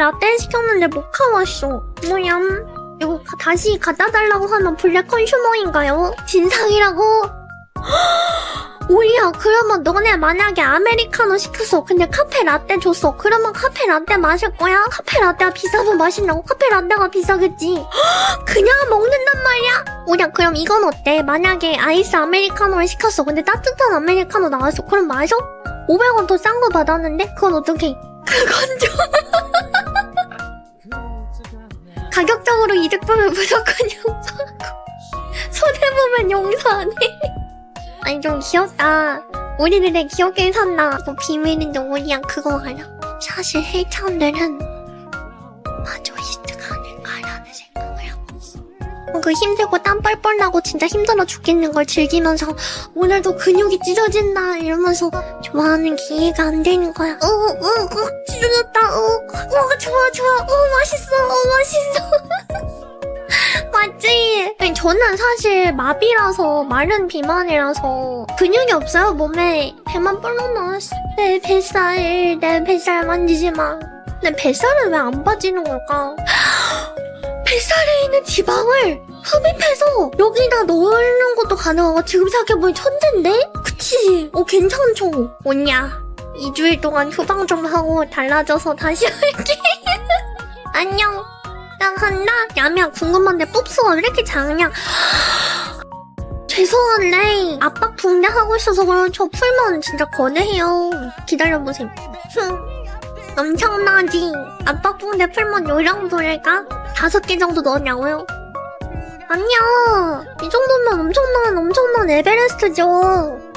라떼 시켰는데 모카 왔어. 뭐야? 이거 가- 다시 갖다 달라고 하면 블랙 컨슈머인가요? 진상이라고? 오리야, 그러면 너네 만약에 아메리카노 시켰어. 근데 카페 라떼 줬어. 그러면 카페 라떼 마실 거야? 카페 라떼가 비싸도 마신다고? 카페 라떼가 비싸겠지. 그냥 먹는단 말이야? 오리야, 그럼 이건 어때? 만약에 아이스 아메리카노를 시켰어. 근데 따뜻한 아메리카노 나왔어. 그럼 마셔? 500원 더 싼 거 받았는데? 그건 어떡해? 그건 좀. 가격적으로 이득 보면 무조건 용서하고 손해 보면 용서 안 해. 아니 좀 귀엽다. 우리들 애 귀엽게 산다. 그 비밀인데 우리야 그거 알아? 사실 헬창들은 마조이스트가 아닐까라는 생각을 하고. 어, 그 힘들고 땀 뻘뻘 나고 진짜 힘들어 죽겠는 걸 즐기면서 오늘도 근육이 찢어진다 이러면서 좋아하는 기회가 안 되는 거야. 어, 어, 어, 찢어졌다. 어, 어, 좋아, 좋아. 어, 맛있어. 어, 맛있어. 맞지? 아니, 저는 사실 마비라서 마른 비만이라서 근육이 없어요 몸에 배만 볼록 나왔어 내 뱃살 내 뱃살 만지지 마 근데 뱃살은 왜 안 빠지는 걸까? 뱃살에 있는 지방을 흡입해서 여기다 넣는 것도 가능하고 지금 생각해보니 천재인데? 그치? 어 괜찮죠? 뭐냐 2주일 동안 휴방 좀 하고 달라져서 다시 할게 안녕 나 간다. 야미야 궁금한데 뽀스가 왜 이렇게 작냐? 죄송한데 압박 붕대 하고 있어서 그럼 저 풀면 진짜 거대해요. 기다려보세요. 흠, 엄청나지? 압박 붕대 풀면 요 정도일까? 다섯 개 정도 넣었냐고요? 아니야. 이 정도면 엄청난 엄청난 에베레스트죠.